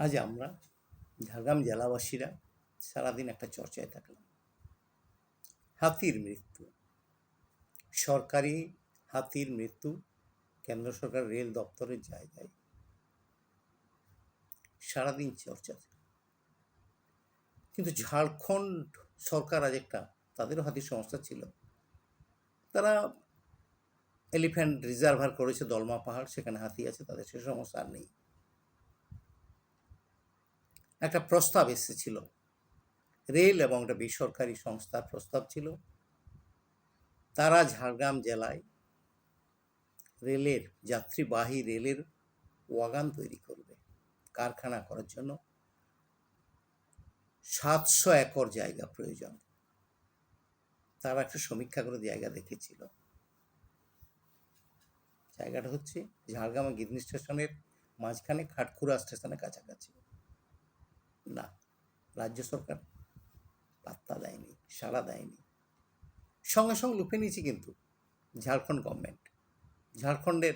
আজ আমরা ঝাড়গ্রাম জেলাবাসীরা সারাদিন একটা চর্চায় থাকলাম। হাতির মৃত্যু। সরকারি হাতির মৃত্যু কেন্দ্র সরকার রেল দপ্তরের জায়গায়। সারাদিন চর্চা কিন্তু ঝাড়খণ্ড সরকার আজ একটা তাদেরও হাতির সংস্থা ছিল। তারা এলিফ্যান্ট রিজার্ভার করেছে, দলমা পাহাড়, সেখানে হাতি আছে, তাদের সে সমস্যা আর নেই। একটা প্রস্তাব এসেছিল। রেল এবং একটা বেসরকারি সংস্থার প্রস্তাব ছিল। তারা ঝাড়গ্রাম জেলায় রেলের, যাত্রীবাহী রেলের ওয়াগান তৈরি করবে, কারখানা করার জন্য। সাতশো একর জায়গা প্রয়োজন। তারা একটা সমীক্ষা করে জায়গা দেখেছিল। জায়গাটা হচ্ছে ঝাড়গ্রাম গিদনি স্টেশনের মাঝখানে খাটকুড়া স্টেশনের কাছাকাছি। না, রাজ্য সরকার পাত্তা দেয়নি, সাড়া দেয়নি। সঙ্গে সঙ্গে লুফে নিয়েছি কিন্তু ঝাড়খণ্ড গভর্নমেন্ট। ঝাড়খণ্ডের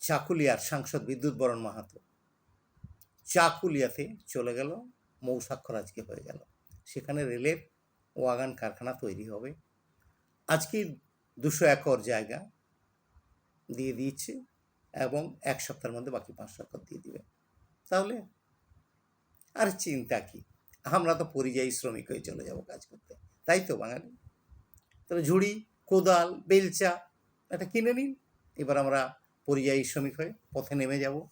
চাকুলিয়ার সাংসদ বিদ্যুৎ বরণ মাহাতো। চাকুলিয়াতে চলে গেল, মৌসাক্ষর আজকে হয়ে গেল। সেখানে রেলের ওয়াগান কারখানা তৈরি হবে। আজকে দুশো একর জায়গা দিয়ে দিয়েছে এবং এক সপ্তাহের মধ্যে বাকি পাঁচশো একর দিয়ে দিবে। তাহলে আর চিন্তা কি? আমরা তো পরিযায়ী শ্রমিক হয়ে চলে যাব কাজ করতে। তাই তো, বাঙালি? তাহলে ঝুড়ি, কোদাল, বেলচা, এটা কিনে নিন। এবার আমরা পরিযায়ী শ্রমিক হয়ে পথে নেমে যাব।